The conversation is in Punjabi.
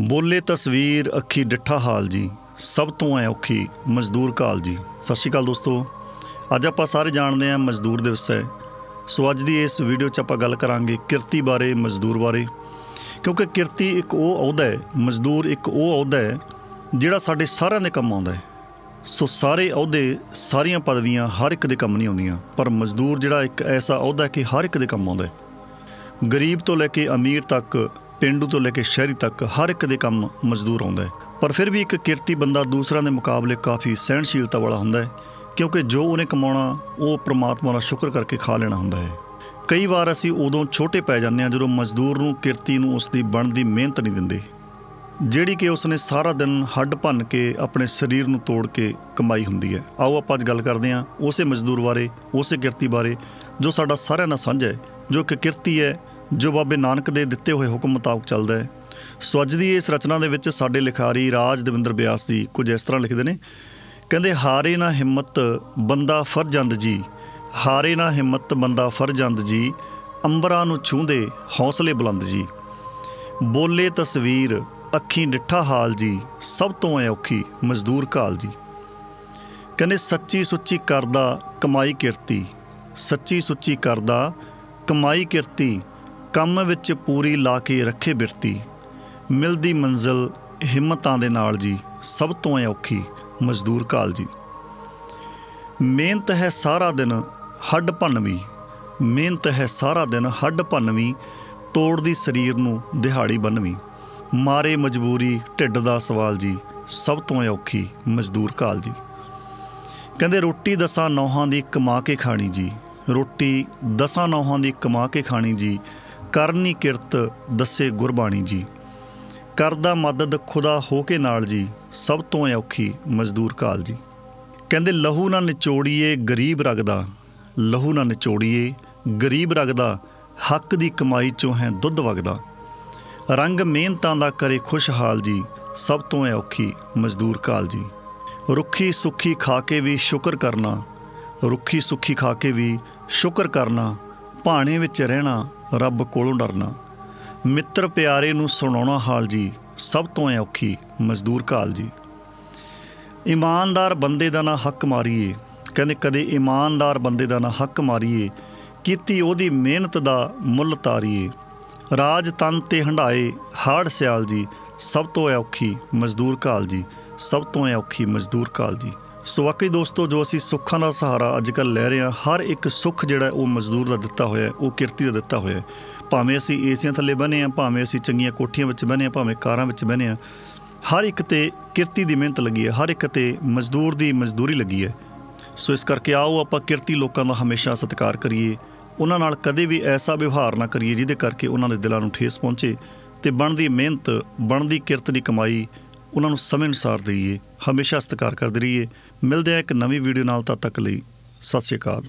ਬੋਲੇ ਤਸਵੀਰ ਅੱਖੀ ਡਿੱਠਾ ਹਾਲ ਜੀ, ਸਭ ਤੋਂ ਐ ਔਖੀ ਮਜ਼ਦੂਰ ਕਾਲ ਜੀ। ਸਤਿ ਸ਼੍ਰੀ ਅਕਾਲ ਦੋਸਤੋ। ਅੱਜ ਆਪਾਂ ਸਾਰੇ ਜਾਣਦੇ ਹਾਂ ਮਜ਼ਦੂਰ ਦਿਵਸ ਹੈ। ਸੋ ਅੱਜ ਦੀ ਇਸ ਵੀਡੀਓ 'ਚ ਆਪਾਂ ਗੱਲ ਕਰਾਂਗੇ ਕਿਰਤੀ ਬਾਰੇ, ਮਜ਼ਦੂਰ ਬਾਰੇ। ਕਿਉਂਕਿ ਕਿਰਤੀ ਇੱਕ ਉਹ ਅਹੁਦਾ ਹੈ, ਮਜ਼ਦੂਰ ਇੱਕ ਉਹ ਅਹੁਦਾ ਹੈ, ਜਿਹੜਾ ਸਾਡੇ ਸਾਰਿਆਂ ਦੇ ਕੰਮ ਆਉਂਦਾ ਹੈ। ਸੋ ਸਾਰੇ ਅਹੁਦੇ, ਸਾਰੀਆਂ ਪਦਵੀਆਂ ਹਰ ਇੱਕ ਦੇ ਕੰਮ ਨਹੀਂ ਆਉਂਦੀਆਂ। ਪਰ ਮਜ਼ਦੂਰ ਜਿਹੜਾ ਇੱਕ ਐਸਾ ਅਹੁਦਾ ਕਿ ਹਰ ਇੱਕ ਦੇ ਕੰਮ ਆਉਂਦਾ ਹੈ। ਗਰੀਬ ਤੋਂ ਲੈ ਕੇ ਅਮੀਰ ਤੱਕ ਪਿੰਡੂ ਤੋਂ ਲੈ ਕੇ ਸ਼ਹਿਰੀ ਤੱਕ ਹਰ ਇੱਕ ਦੇ ਕੰਮ ਮਜ਼ਦੂਰ ਆਉਂਦਾ ਹੈ। ਪਰ ਫਿਰ ਵੀ ਇੱਕ ਕਿਰਤੀ ਬੰਦਾ ਦੂਸਰਿਆਂ ਦੇ ਮੁਕਾਬਲੇ ਕਾਫੀ ਸਹਿਣਸ਼ੀਲਤਾ ਵਾਲਾ ਹੁੰਦਾ ਹੈ, ਕਿਉਂਕਿ ਜੋ ਉਹਨੇ ਕਮਾਉਣਾ, ਉਹ ਪ੍ਰਮਾਤਮਾ ਦਾ ਸ਼ੁਕਰ ਕਰਕੇ ਖਾ ਲੈਣਾ ਹੁੰਦਾ ਹੈ। ਕਈ ਵਾਰ ਅਸੀਂ ਉਦੋਂ ਛੋਟੇ ਪੈ ਜਾਂਦੇ ਹਾਂ ਜਦੋਂ ਮਜ਼ਦੂਰ ਨੂੰ, ਕਿਰਤੀ ਨੂੰ ਉਸ ਦੀ ਬਣਦੀ ਮਿਹਨਤ ਨਹੀਂ ਦਿੰਦੇ। ਜਿਹੜੀ ਕਿ ਉਸਨੇ ਸਾਰਾ ਦਿਨ ਹੱਡ ਭੰਨ ਕੇ ਆਪਣੇ ਸਰੀਰ ਨੂੰ ਤੋੜ ਕੇ ਕਮਾਈ ਹੁੰਦੀ ਹੈ। ਆਓ ਆਪਾਂ ਅੱਜ ਗੱਲ ਕਰਦੇ ਹਾਂ ਉਸੇ ਮਜ਼ਦੂਰ ਬਾਰੇ, ਉਸੇ ਕਿਰਤੀ ਬਾਰੇ, ਜੋ ਸਾਡਾ ਸਾਰਿਆਂ ਦਾ ਸਾਂਝਾ ਹੈ, ਜੋ ਕਿ ਕਿਰਤੀ ਹੈ ਜੋ ਬਾਬੇ ਨਾਨਕ ਦੇ ਦਿੱਤੇ ਹੋਏ ਹੁਕਮ ਮੁਤਾਬਕ ਚੱਲਦਾ ਹੈ। ਸੋ ਅੱਜ ਦੀ ਇਸ ਰਚਨਾ ਦੇ ਵਿੱਚ ਸਾਡੇ ਲਿਖਾਰੀ ਰਾਜ ਦਵਿੰਦਰ ਬਿਆਸ ਜੀ ਕੁਝ ਇਸ ਤਰ੍ਹਾਂ ਲਿਖਦੇ ਨੇ, ਕਹਿੰਦੇ, ਹਾਰੇ ਨਾ ਹਿੰਮਤ ਬੰਦਾ ਫਰਜੰਦ ਜੀ, ਹਾਰੇ ਨਾ ਹਿੰਮਤ ਬੰਦਾ ਫਰਜੰਦ ਜੀ, ਅੰਬਰਾਂ ਨੂੰ ਛੂੰਦੇ ਹੌਸਲੇ ਬੁਲੰਦ ਜੀ। ਬੋਲੇ ਤਸਵੀਰ, ਅੱਖੀਂ ਡਿੱਠਾ ਹਾਲ ਜੀ, ਸਭ ਤੋਂ ਐ ਔਖੀ ਮਜ਼ਦੂਰ ਕਾਲ ਜੀ। ਕਹਿੰਦੇ, ਸੱਚੀ ਸੁੱਚੀ ਕਰਦਾ ਕਮਾਈ ਕਿਰਤੀ, ਸੱਚੀ ਸੁੱਚੀ ਕਰਦਾ ਕਮਾਈ ਕਿਰਤੀ ਕੰਮ ਵਿੱਚ ਪੂਰੀ ਲਾ ਕੇ ਰੱਖੇ ਬਿਰਤੀ, ਮਿਲਦੀ ਮੰਜ਼ਲ ਹਿੰਮਤਾਂ ਦੇ ਨਾਲ ਜੀ, ਸਭ ਤੋਂ ਐ ਔਖੀ ਮਜ਼ਦੂਰ ਕਾਲ ਜੀ। ਮਿਹਨਤ ਹੈ ਸਾਰਾ ਦਿਨ ਹੱਡ ਭੰਨਵੀ ਮਿਹਨਤ ਹੈ ਸਾਰਾ ਦਿਨ ਹੱਡ ਭੰਨਵੀਂ ਤੋੜਦੀ ਸਰੀਰ ਨੂੰ ਦਿਹਾੜੀ ਬੰਨਵੀਂ ਮਾਰੇ ਮਜਬੂਰੀ ਢਿੱਡ ਦਾ ਸਵਾਲ ਜੀ, ਸਭ ਤੋਂ ਐ ਔਖੀ ਮਜ਼ਦੂਰ ਕਾਲ ਜੀ। ਕਹਿੰਦੇ ਰੋਟੀ ਦਸਾਂ ਨੌਹਾਂ ਦੀ ਕਮਾ ਕੇ ਖਾਣੀ ਜੀ, ਰੋਟੀ ਦਸਾਂ ਨੌਹਾਂ ਦੀ ਕਮਾ ਕੇ ਖਾਣੀ ਜੀ ਕਰਨੀ ਕਿਰਤ ਦੱਸੇ ਗੁਰਬਾਣੀ ਜੀ। ਕਰਦਾ ਮਦਦ ਖੁਦਾ ਹੋ ਕੇ ਨਾਲ ਜੀ, ਸਭ ਤੋਂ ਐ ਔਖੀ ਮਜ਼ਦੂਰ ਕਾਲ ਜੀ। ਕਹਿੰਦੇ, ਲਹੂ ਨਾ ਨਿਚੋੜੀਏ ਗਰੀਬ ਰਗਦਾ, ਲਹੂ ਨਾ ਨਿਚੋੜੀਏ ਗਰੀਬ ਰਗਦਾ, ਹੱਕ ਦੀ ਕਮਾਈ ਚੋਂ ਹੈ ਦੁੱਧ ਵਗਦਾ। ਰੰਗ ਮਿਹਨਤਾਂ ਦਾ ਕਰੇ ਖੁਸ਼ਹਾਲ ਜੀ, ਸਭ ਤੋਂ ਐ ਔਖੀ ਮਜ਼ਦੂਰ ਕਾਲ ਜੀ। ਰੁੱਖੀ ਸੁੱਖੀ ਖਾ ਕੇ ਵੀ ਸ਼ੁਕਰ ਕਰਨਾ, ਰੁੱਖੀ ਸੁੱਖੀ ਖਾ ਕੇ ਵੀ ਸ਼ੁਕਰ ਕਰਨਾ, ਭਾਣੇ ਵਿੱਚ ਰਹਿਣਾ ਰੱਬ ਕੋਲੋਂ ਡਰਨਾ। ਮਿੱਤਰ ਪਿਆਰੇ ਨੂੰ ਸੁਣਾਉਣਾ ਹਾਲ ਜੀ, ਸਭ ਤੋਂ ਐ ਔਖੀ ਮਜ਼ਦੂਰ ਕਾਲ ਜੀ। ਇਮਾਨਦਾਰ ਬੰਦੇ ਦਾ ਨਾ ਹੱਕ ਮਾਰੀਏ। ਕਹਿੰਦੇ ਕਦੇ ਇਮਾਨਦਾਰ ਬੰਦੇ ਦਾ ਨਾ ਹੱਕ ਮਾਰੀਏ, ਕੀਤੀ ਉਹਦੀ ਮਿਹਨਤ ਦਾ ਮੁੱਲ ਤਾਰੀਏ। ਰਾਜ ਤਨ ਤੇ ਹੰਡਾਏ ਹਾੜ ਸਿਆਲ ਜੀ, ਸਭ ਤੋਂ ਐ ਔਖੀ ਮਜ਼ਦੂਰ ਕਾਲ ਜੀ, ਸਭ ਤੋਂ ਐ ਔਖੀ ਮਜ਼ਦੂਰ ਕਾਲ ਜੀ। ਸੋ ਵਾਕਈ ਦੋਸਤੋ, ਜੋ ਅਸੀਂ ਸੁੱਖਾਂ ਦਾ ਸਹਾਰਾ ਅੱਜ ਕੱਲ੍ਹ ਲੈ ਰਹੇ ਹਾਂ, ਹਰ ਇੱਕ ਸੁੱਖ ਜਿਹੜਾ ਉਹ ਮਜ਼ਦੂਰ ਦਾ ਦਿੱਤਾ ਹੋਇਆ ਉਹ ਕਿਰਤੀ ਦਾ ਦਿੱਤਾ ਹੋਇਆ ਭਾਵੇਂ ਅਸੀਂ ਏਸੀਆਂ ਥੱਲੇ ਬਨੇ ਆ ਭਾਵੇਂ ਅਸੀਂ ਚੰਗੀਆਂ ਕੋਠੀਆਂ ਵਿੱਚ ਬਨੇ ਆ ਭਾਵੇਂ ਕਾਰਾਂ ਵਿੱਚ ਬਨੇ ਆ ਹਰ ਇੱਕ ਤੇ ਕਿਰਤੀ ਦੀ ਮਿਹਨਤ ਲੱਗੀ ਹੈ, ਹਰ ਇੱਕ ਤੇ ਮਜ਼ਦੂਰ ਦੀ ਮਜ਼ਦੂਰੀ ਲੱਗੀ ਹੈ। ਸੋ ਇਸ ਕਰਕੇ ਆਓ ਆਪਾਂ ਕਿਰਤੀ ਲੋਕਾਂ ਦਾ ਹਮੇਸ਼ਾ ਸਤਿਕਾਰ ਕਰੀਏ, ਉਹਨਾਂ ਨਾਲ ਕਦੇ ਵੀ ਐਸਾ ਵਿਵਹਾਰ ਨਾ ਕਰੀਏ, ਜਿਹਦੇ ਕਰਕੇ ਉਹਨਾਂ ਦੇ ਦਿਲਾਂ ਨੂੰ ਠੇਸ ਪਹੁੰਚੇ ਤੇ ਬਣਦੀ ਮਿਹਨਤ, ਬਣਦੀ ਕਿਰਤ ਦੀ ਕਮਾਈ ਉਹਨਾਂ ਨੂੰ ਸਮੇਂ ਅਨੁਸਾਰ ਦਈਏ, ਹਮੇਸ਼ਾ ਸਤਿਕਾਰ ਕਰਦੇ ਰਹੀਏ। ਮਿਲਦੇ ਆ ਇੱਕ ਨਵੀਂ ਵੀਡੀਓ ਨਾਲ ਤਦ ਤੱਕ ਲਈ, ਸਤਿ ਸ਼੍ਰੀ ਅਕਾਲ।